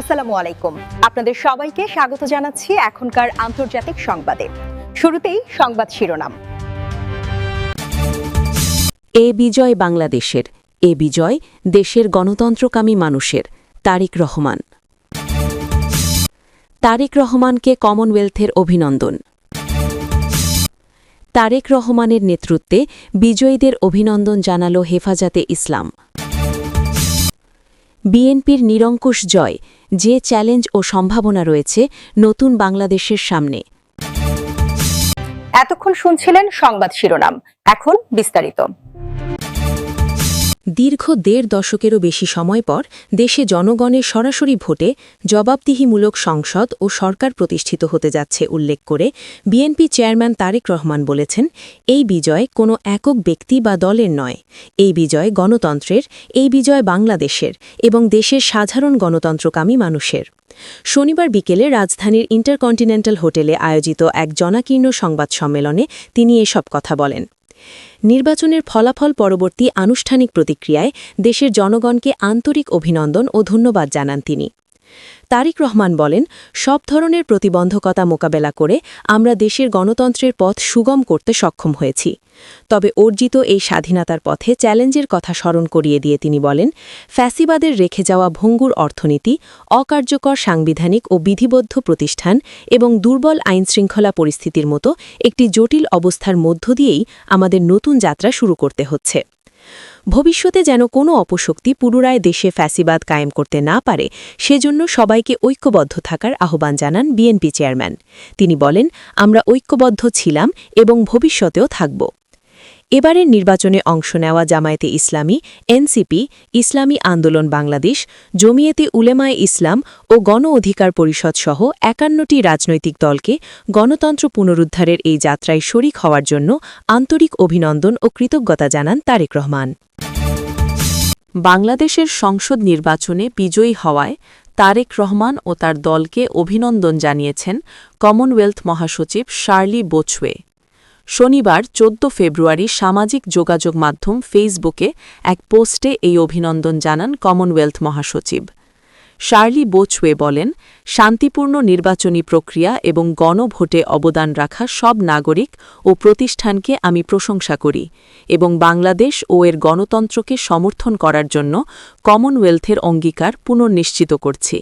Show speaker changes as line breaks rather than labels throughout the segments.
আসসালামু আলাইকুম। আপনাদের সবাইকে স্বাগত জানাচ্ছি এখনকার আন্তর্জাতিক সংবাদে। শুরুতেই সংবাদ শিরোনাম।
এ বিজয় বাংলাদেশের, এ বিজয় দেশের গণতন্ত্রকামী মানুষের, তারিক রহমান। তারেক রহমানকে কমনওয়েলথের অভিনন্দন। তারেক রহমানের নেতৃত্বে বিজয়ীদের অভিনন্দন জানালো হেফাজতে ইসলাম। বিএনপির নিরঙ্কুশ জয়, যে চ্যালেঞ্জ ও সম্ভাবনা রয়েছে নতুন বাংলাদেশের সামনে।
এতক্ষণ শুনছিলেন সংবাদ শিরোনাম, এখন বিস্তারিত।
দীর্ঘ দেড় দশকেরও বেশি সময় পর দেশে জনগণের সরাসরি ভোটে জবাবদিহিমূলক সংসদ ও সরকার প্রতিষ্ঠিত হতে যাচ্ছে উল্লেখ করে বিএনপি চেয়ারম্যান তারেক রহমান বলেছেন, এই বিজয় কোনো একক ব্যক্তি বা দলের নয়। এই বিজয় গণতন্ত্রের, এই বিজয় বাংলাদেশের এবং দেশের সাধারণ গণতন্ত্রকামী মানুষের। শনিবার বিকেলে রাজধানীর ইন্টারকন্টিনেন্টাল হোটেলে আয়োজিত এক জনাকীর্ণ সংবাদ সম্মেলনে তিনি এসব কথা বলেন। নির্বাচনের ফলাফল পরবর্তী আনুষ্ঠানিক প্রতিক্রিয়ায় দেশের জনগণকে আন্তরিক অভিনন্দন ও ধন্যবাদ জানান তিনি। তারিক রহমান বলেন, সব ধরনের প্রতিবন্ধকতা মোকাবেলা করে আমরা দেশের গণতন্ত্রের পথ সুগম করতে সক্ষম হয়েছি। তবে অর্জিত এই স্বাধীনতার পথে চ্যালেঞ্জের কথা স্মরণ করিয়ে দিয়ে তিনি বলেন, ফ্যাসিবাদের রেখে যাওয়া ভঙ্গুর অর্থনীতি, অকার্যকর সাংবিধানিক ও বিধিবদ্ধ প্রতিষ্ঠান এবং দুর্বল আইনশৃঙ্খলা পরিস্থিতির মতো একটি জটিল অবস্থার মধ্য দিয়েই আমাদের নতুন যাত্রা শুরু করতে হচ্ছে। ভবিষ্যতে যেন কোনো অপশক্তি পুনরায় দেশে ফ্যাসিবাদ কায়েম করতে না পারে, সেজন্য সবাইকে ঐক্যবদ্ধ থাকার আহ্বান জানান বিএনপি চেয়ারম্যান। তিনি বলেন, আমরা ঐক্যবদ্ধ ছিলাম এবং ভবিষ্যতেও থাকব। এবারের নির্বাচনে অংশ নেওয়া জামায়াতে ইসলামী, এনসিপি, ইসলামী আন্দোলন বাংলাদেশ, জমিয়েতে উলেমায় ইসলাম ও গণ অধিকার পরিষদ সহ একান্নটি রাজনৈতিক দলকে গণতন্ত্র পুনরুদ্ধারের এই যাত্রায় শরিক হওয়ার জন্য আন্তরিক অভিনন্দন ও কৃতজ্ঞতা জানান তারেক রহমান। বাংলাদেশের সংসদ নির্বাচনে বিজয়ী হওয়ায় তারেক রহমান ও তার দলকে অভিনন্দন জানিয়েছেন কমনওয়েলথ মহাসচিব শার্লি বোছওয়ে শনিবার ১৪ ফেব্রুয়ারি সামাজিক যোগাযোগ মাধ্যম ফেসবুকে এক পোস্টে এই অভিনন্দন জানান কমনওয়েলথ মহাসচিব। শার্লি বোচওয়ে বলেন, শান্তিপূর্ণ নির্বাচনী প্রক্রিয়া এবং গণভোটে অবদান রাখা সব নাগরিক ও প্রতিষ্ঠানকে আমি প্রশংসা করি এবং বাংলাদেশ ও এর গণতন্ত্রকে সমর্থন করার জন্য কমনওয়েলথের অঙ্গীকার পুনর্নিশ্চিত করছি।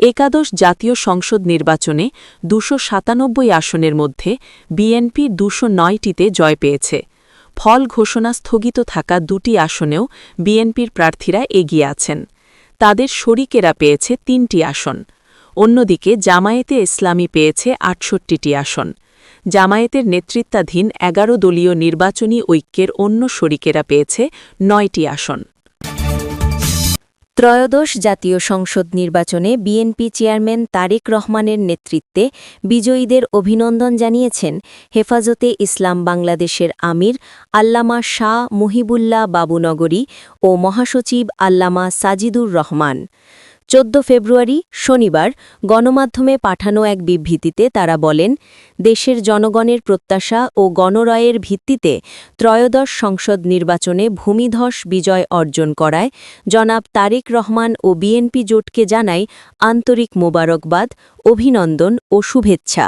একাদশ জাতীয় সংসদ নির্বাচনে দুশো সাতানব্বই আসনের মধ্যে বিএনপি দুশো নয়টিতে জয় পেয়েছে। ফল ঘোষণা স্থগিত থাকা দুটি আসনেও বিএনপির প্রার্থীরা এগিয়ে আছেন। তাদের শরিকেরা পেয়েছে তিনটি আসন। অন্যদিকে জামায়েতে ইসলামী পেয়েছে আটষট্টিটি আসন। জামায়াতের নেতৃত্বাধীন এগারো দলীয় নির্বাচনী ঐক্যের অন্য শরিকেরা পেয়েছে নয়টি আসন। ত্রয়োদশ জাতীয় সংসদ নির্বাচনে বিএনপি চেয়ারম্যান তারেক রহমানের নেতৃত্বে বিজয়ীদের অভিনন্দন জানিয়েছেন হেফাজতে ইসলাম বাংলাদেশের আমির আল্লামা শাহ মুহিবুল্লাহ বাবুনগরী ও মহাসচিব আল্লামা সাজিদুর রহমান। চোদ্দ ফেব্রুয়ারি, শনিবার, গণমাধ্যমে পাঠানো এক বিবৃতিতে তারা বলেন, দেশের জনগণের প্রত্যাশা ও গণরয়ের ভিত্তিতে ত্রয়োদশ সংসদ নির্বাচনে ভূমিধস বিজয় অর্জন করায় জনাব তারেক রহমান ও বিএনপি জোটকে জানাই আন্তরিক মোবারকবাদ অভিনন্দন ও শুভেচ্ছা।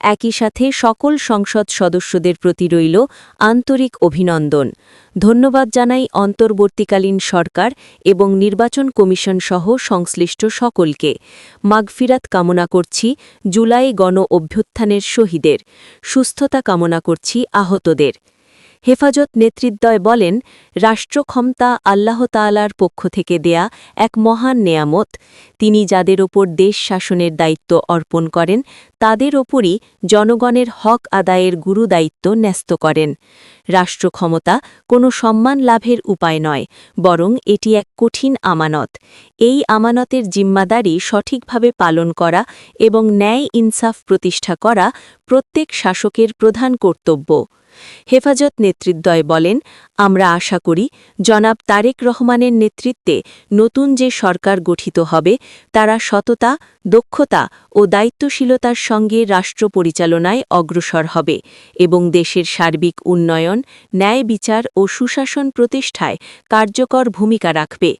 একই সাথে সকল সংসদ সদস্যদের প্রতি রইল আন্তরিক অভিনন্দন। ধন্যবাদ জানাই অন্তর্বর্তীকালীন সরকার এবং নির্বাচন কমিশন সহ সংশ্লিষ্ট সকলকে। মাগফিরাত কামনা করছি জুলাই গণ অভ্যুত্থানের শহীদের। সুস্থতা কামনা করছি আহতদের। হেফাজত নেতৃদ্বয় বলেন, রাষ্ট্রক্ষমতা আল্লাহ তালার পক্ষ থেকে দেয়া এক মহান নেয়ামত। তিনি যাদের ওপর দেশ শাসনের দায়িত্ব অর্পণ করেন, তাদের ওপরই জনগণের হক আদায়ের গুরু দায়িত্ব ন্যস্ত করেন। রাষ্ট্রক্ষমতা কোনো সম্মান লাভের উপায় নয়, বরং এটি এক কঠিন আমানত। এই আমানতের জিম্মাদারি সঠিকভাবে পালন করা এবং ন্যায় ইনসাফ প্রতিষ্ঠা করা প্রত্যেক শাসকের প্রধান কর্তব্য। হেফাজত নেতৃদ্বয় বলেন, আমরা আশা করি, জনাব তারেক রহমানের নেতৃত্বে নতুন যে সরকার গঠিত হবে, তারা সততা, দক্ষতা ও দায়িত্বশীলতার সঙ্গে রাষ্ট্র পরিচালনায় অগ্রসর হবে এবং দেশের সার্বিক উন্নয়ন, ন্যায় বিচার ও সুশাসন প্রতিষ্ঠায় কার্যকর ভূমিকা রাখবে।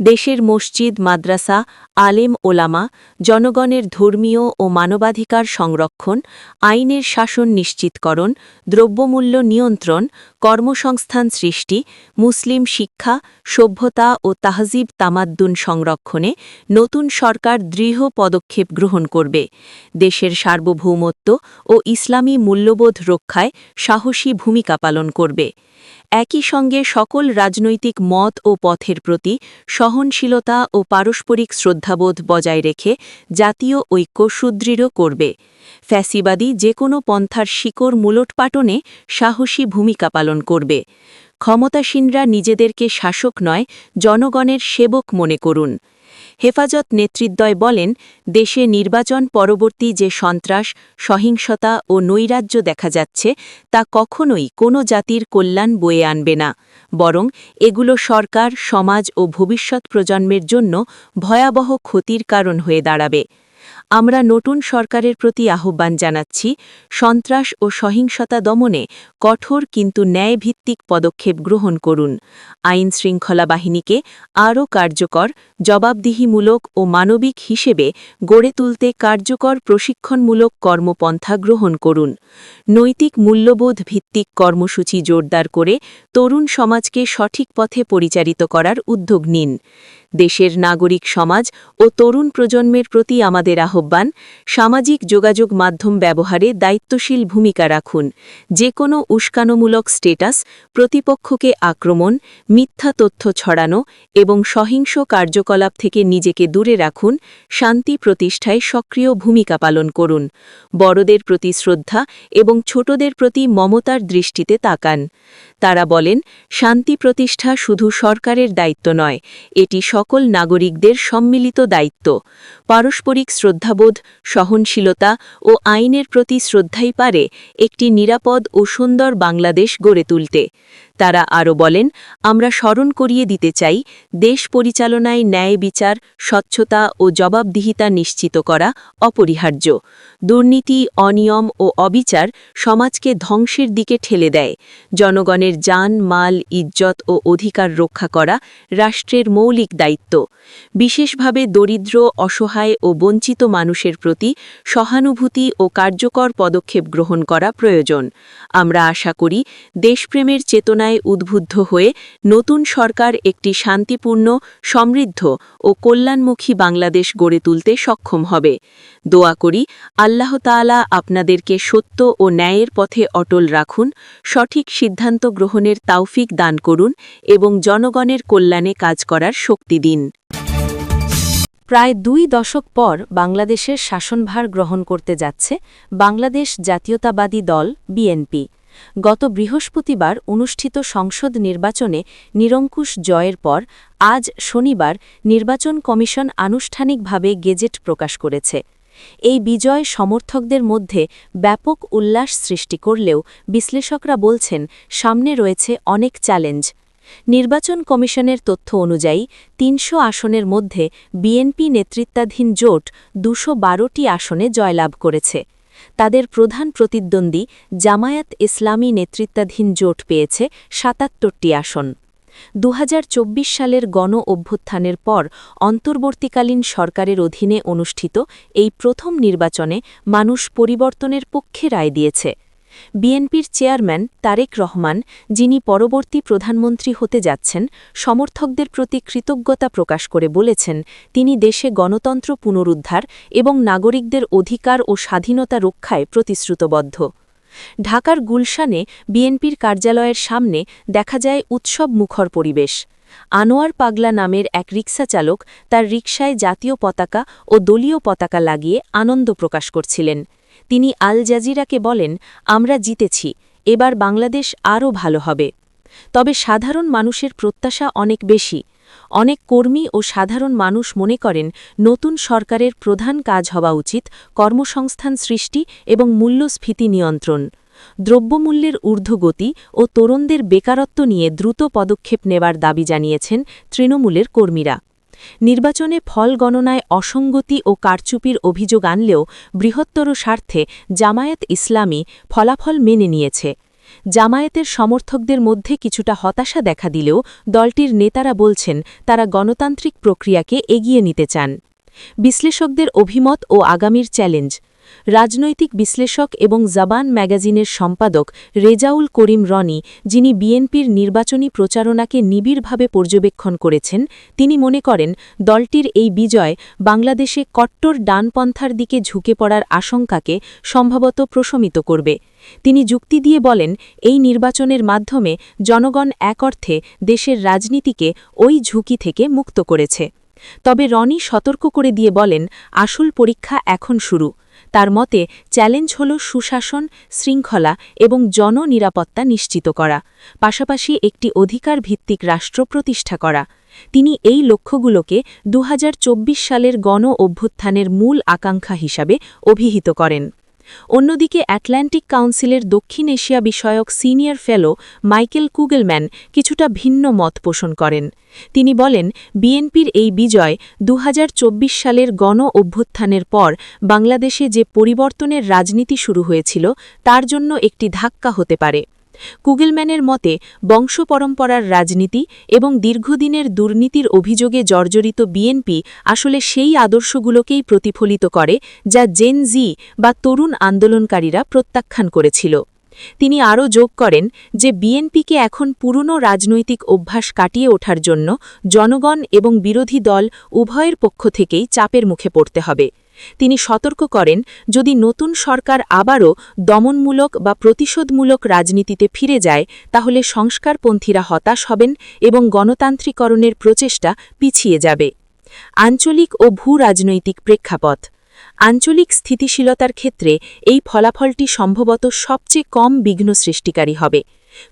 দেশের মসজিদ, মাদ্রাসা, আলেম ওলামা, জনগণের ধর্মীয় ও মানবাধিকার সংরক্ষণ আইনের শাসন নিশ্চিতকরণ, দ্রব্যমূল্য নিয়ন্ত্রণ, কর্মসংস্থান সৃষ্টি, মুসলিম শিক্ষা, সভ্যতা ও তাহজিব তামাদ্দুন সংরক্ষণে নতুন সরকার দৃঢ় পদক্ষেপ গ্রহণ করবে। দেশের সার্বভৌমত্ব ও ইসলামী মূল্যবোধ রক্ষায় সাহসী ভূমিকা পালন করবে। একই সঙ্গে সকল রাজনৈতিক মত ও পথের প্রতি সহনশীলতা ও পারস্পরিক শ্রদ্ধাবোধ বজায় রেখে জাতীয় ঐক্য সুদৃঢ় করবে। ফ্যাসিবাদী যে কোনো পন্থার শিকড় মূলটপাটনে সাহসী ভূমিকা পালন করবে। ক্ষমতাসীনরা নিজেদেরকে শাসক নয়, জনগণের সেবক মনে করুন। হেফাজত নেতৃদ্বয় বলেন, দেশে নির্বাচন পরবর্তী যে সন্ত্রাস, সহিংসতা ও নৈরাজ্য দেখা যাচ্ছে, তা কখনোই কোনো জাতির কল্যাণ বয়ে আনবে না। বরং এগুলো সরকার, সমাজ ও ভবিষ্যৎ প্রজন্মের জন্য ভয়াবহ ক্ষতির কারণ হয়ে দাঁড়াবে। আমরা নতুন সরকারের প্রতি আহ্বান জানাচ্ছি, সন্ত্রাস ও সহিংসতা দমনে কঠোর কিন্তু ন্যায়ভিত্তিক পদক্ষেপ গ্রহণ করুন। আইন শৃঙ্খলা বাহিনীকে আরও কার্যকর, জবাবদিহিমূলক ও মানবিক হিসেবে গড়ে তুলতে কার্যকর প্রশিক্ষণমূলক কর্মপন্থা গ্রহণ করুন। নৈতিক মূল্যবোধ ভিত্তিক কর্মসূচি জোরদার করে তরুণ সমাজকে সঠিক পথে পরিচালিত করার উদ্যোগ নিন। দেশের নাগরিক সমাজ ও তরুণ প্রজন্মের প্রতি আমাদের আহ্বান, সামাজিক যোগাযোগ মাধ্যম ব্যবহারে দায়িত্বশীল ভূমিকা রাখুন। যে কোনো উস্কানোমূলক স্টেটাস, প্রতিপক্ষকে আক্রমণ, মিথ্যা তথ্য ছড়ানো এবং সহিংস কার্যকলাপ থেকে নিজেকে দূরে রাখুন, শান্তি প্রতিষ্ঠায় সক্রিয় ভূমিকা পালন করুন। বড়দের প্রতি শ্রদ্ধা এবং ছোটদের প্রতি মমতার দৃষ্টিতে তাকান। তারা বলেন, শান্তি প্রতিষ্ঠা শুধু সরকারের দায়িত্ব নয়, এটি সকল নাগরিকদের সম্মিলিত দায়িত্ব, পারস্পরিক শ্রদ্ধাবোধ, সহনশীলতা ও আইনের প্রতি শ্রদ্ধাই পারে একটি নিরাপদ ও সুন্দর বাংলাদেশ গড়ে তুলতে। তারা আরও বলেন, আমরা স্মরণ করিয়ে দিতে চাই দেশ পরিচালনায় ন্যায় বিচার, স্বচ্ছতা ও জবাবদিহিতা নিশ্চিত করা অপরিহার্য। দুর্নীতি, অনিয়ম ও অবিচার সমাজকে ধ্বংসের দিকে ঠেলে দেয়। জনগণের যান, মাল, ইজ্জত ও অধিকার রক্ষা করা রাষ্ট্রের মৌলিক দায়িত্ব। বিশেষভাবে দরিদ্র, অসহায় ও বঞ্চিত মানুষের প্রতি সহানুভূতি ও কার্যকর পদক্ষেপ গ্রহণ করা প্রয়োজন। আমরা আশা করি দেশপ্রেমের চেতনায় উদ্বুদ্ধ হয়ে নতুন সরকার একটি শান্তিপূর্ণ, সমৃদ্ধ ও কল্যাণমুখী বাংলাদেশ গড়ে তুলতে সক্ষম হবে। দোয়া করি আল্লাহ তাআলা আপনাদেরকে সত্য ও ন্যায়ের পথে অটল রাখুন, সঠিক সিদ্ধান্ত গ্রহণের তাওফিক দান করুন এবং জনগণের কল্যাণে কাজ করার শক্তি দিন। প্রায় দুই দশক পর বাংলাদেশের শাসনভার গ্রহণ করতে যাচ্ছে বাংলাদেশ জাতীয়তাবাদী দল বিএনপি। গত বৃহস্পতিবার অনুষ্ঠিত সংসদ নির্বাচনে নিরঙ্কুশ জয়ের পর আজ শনিবার নির্বাচন কমিশন আনুষ্ঠানিকভাবে গেজেট প্রকাশ করেছে। এই বিজয় সমর্থকদের মধ্যে ব্যাপক উল্লাস সৃষ্টি করলেও বিশ্লেষকরা বলছেন, সামনে রয়েছে অনেক চ্যালেঞ্জ। নির্বাচন কমিশনের তথ্য অনুযায়ী, তিনশো আসনের মধ্যে বিএনপি নেতৃত্বাধীন জোট দুশো আসনে জয়লাভ করেছে। তাদের প্রধান প্রতিদ্বন্দ্বী জামায়াত ইসলামী নেতৃত্বাধীন জোট পেয়েছে সাতাত্তরটি আসন। দু হাজার চব্বিশ সালের গণ অভ্যুত্থানের পর অন্তর্বর্তীকালীন সরকারের অধীনে অনুষ্ঠিত এই প্রথম নির্বাচনে মানুষ পরিবর্তনের পক্ষে রায় দিয়েছে। বিএনপির চেয়ারম্যান তারেক রহমান, যিনি পরবর্তী প্রধানমন্ত্রী হতে যাচ্ছেন, সমর্থকদের প্রতি কৃতজ্ঞতা প্রকাশ করে বলেছেন, তিনি দেশে গণতন্ত্র পুনরুদ্ধার এবং নাগরিকদের অধিকার ও স্বাধীনতা রক্ষায় প্রতিশ্রুতবদ্ধ। ঢাকার গুলশানে বিএনপির কার্যালয়ের সামনে দেখা যায় উৎসব মুখর পরিবেশ। আনোয়ার পাগলা নামের এক রিক্সা চালক তার রিকশায় জাতীয় পতাকা ও দলীয় পতাকা লাগিয়ে আনন্দ প্রকাশ করছিলেন। তিনি আল জাজিরাকে বলেন, আমরা জিতেছি, এবার বাংলাদেশ আরও ভালো হবে। তবে সাধারণ মানুষের প্রত্যাশা অনেক বেশি। অনেক কর্মী ও সাধারণ মানুষ মনে করেন, নতুন সরকারের প্রধান কাজ হওয়া উচিত কর্মসংস্থান সৃষ্টি এবং মূল্যস্ফীতি নিয়ন্ত্রণ। দ্রব্যমূল্যের ঊর্ধ্বগতি ও তরুণদের বেকারত্ব নিয়ে দ্রুত পদক্ষেপ নেবার দাবি জানিয়েছেন তৃণমূলের কর্মীরা। নির্বাচনে ফল গণনায় অসঙ্গতি ও কারচুপির অভিযোগ আনলেও বৃহত্তর স্বার্থে জামায়াত ইসলামী ফলাফল মেনে নিয়েছে। জামায়াতের সমর্থকদের মধ্যে কিছুটা হতাশা দেখা দিলেও দলটির নেতারা বলছেন, তারা গণতান্ত্রিক প্রক্রিয়াকে এগিয়ে নিতে চান। বিশ্লেষকদের অভিমত ও আগামীর চ্যালেঞ্জ রাজনৈতিক বিশ্লেষক এবং জাবান ম্যাগাজিনের সম্পাদক রেজাউল করিম রনি, যিনি বিএনপির নির্বাচনী প্রচারণাকে নিবিড়ভাবে পর্যবেক্ষণ করেছেন, তিনি মনে করেন, দলটির এই বিজয় বাংলাদেশে কট্টর ডানপন্থার দিকে ঝুঁকে পড়ার আশঙ্কাকে সম্ভবত প্রশমিত করবে। তিনি যুক্তি দিয়ে বলেন, এই নির্বাচনের মাধ্যমে জনগণ এক অর্থে দেশের রাজনীতিকে ওই ঝুঁকি থেকে মুক্ত করেছে। তবে রনি সতর্ক করে দিয়ে বলেন, আসল পরীক্ষা এখন শুরু। তার মতে, চ্যালেঞ্জ হল সুশাসন, শৃঙ্খলা এবং জননিরাপত্তা নিশ্চিত করা, পাশাপাশি একটি অধিকার ভিত্তিক রাষ্ট্র প্রতিষ্ঠা করা। তিনি এই লক্ষ্যগুলোকে দুহাজার চব্বিশ সালের গণ অভ্যুত্থানের মূল আকাঙ্ক্ষা হিসাবে অভিহিত করেন। অন্যদিকে অ্যাটলান্টিক কাউন্সিলের দক্ষিণ এশিয়া বিষয়ক সিনিয়র ফেলো মাইকেল কুগেলম্যান কিছুটা ভিন্ন মত পোষণ করেন। তিনি বলেন, বিএনপির এই বিজয় দু হাজার চব্বিশ সালের গণ অভ্যুত্থানের পর বাংলাদেশে যে পরিবর্তনের রাজনীতি শুরু হয়েছিল, তার জন্য একটি ধাক্কা হতে পারে। কুগেলম্যানের মতে, বংশপরম্পরার রাজনীতি এবং দীর্ঘদিনের দুর্নীতির অভিযোগে জর্জরিত বিএনপি আসলে সেই আদর্শগুলোকেই প্রতিফলিত করে, যা জেন জি বা তরুণ আন্দোলনকারীরা প্রত্যাখ্যান করেছিল। তিনি আরও যোগ করেন যে বিএনপিকে এখন পুরনো রাজনৈতিক অভ্যাস কাটিয়ে ওঠার জন্য জনগণ এবং বিরোধী দল উভয়ের পক্ষ থেকেই চাপের মুখে পড়তে হবে। তিনি সতর্ক করেন, যদি নতুন সরকার আবারও দমনমূলক বা প্রতিশোধমূলক রাজনীতিতে ফিরে যায়, তাহলে সংস্কারপন্থীরা হতাশ হবেন এবং গণতান্ত্রিকরণের প্রচেষ্টা পিছিয়ে যাবে। আঞ্চলিক ও ভূ রাজনৈতিক প্রেক্ষাপট। আঞ্চলিক স্থিতিশীলতার ক্ষেত্রে এই ফলাফলটি সম্ভবত সবচেয়ে কম বিঘ্ন সৃষ্টিকারী হবে।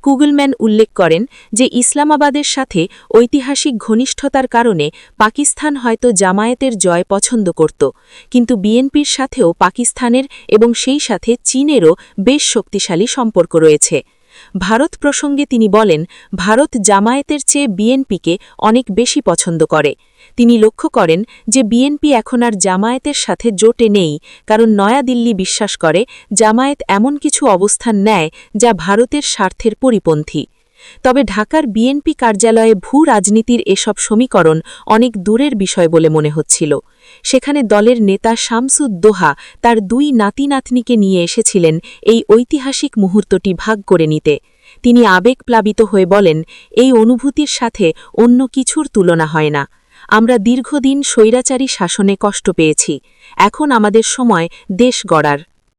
কুগলম্যান উল্লেখ করেন যে ইসলামাবাদের সাথে ঐতিহাসিক ঘনিষ্ঠতার কারণে পাকিস্তান হয়তো জামায়াতের জয় পছন্দ করত। কিন্তু বিএনপির সাথেও পাকিস্তানের এবং সেই সাথে চীনেরও বেশ শক্তিশালী সম্পর্ক রয়েছে। ভারত প্রসঙ্গে তিনি বলেন, ভারত জামায়াতের চেয়ে বিএনপিকে অনেক বেশি পছন্দ করে। তিনি লক্ষ্য করেন যে বিএনপি এখন আর জামায়াতের সাথে জোটে নেই, কারণ নয়াদিল্লি বিশ্বাস করে জামায়াত এমন কিছু অবস্থান নেয় যা ভারতের স্বার্থের পরিপন্থী। তবে ঢাকার বিএনপি কার্যালয়ে ভূ রাজনীতির এসব সমীকরণ অনেক দূরের বিষয় বলে মনে হচ্ছিল। সেখানে দলের নেতা শামসুদ দোহা তার দুই নাতি নাতনিকে নিয়ে এসেছিলেন এই ঐতিহাসিক মুহূর্তটি ভাগ করে নিতে। তিনি আবেগপ্লাবিত হয়ে বলেন, এই অনুভূতির সাথে অন্য কিছুর তুলনা হয় না। আমরা দীর্ঘদিন স্বৈরাচারী শাসনে কষ্ট পেয়েছি। এখন আমাদের সময় দেশ গড়ার।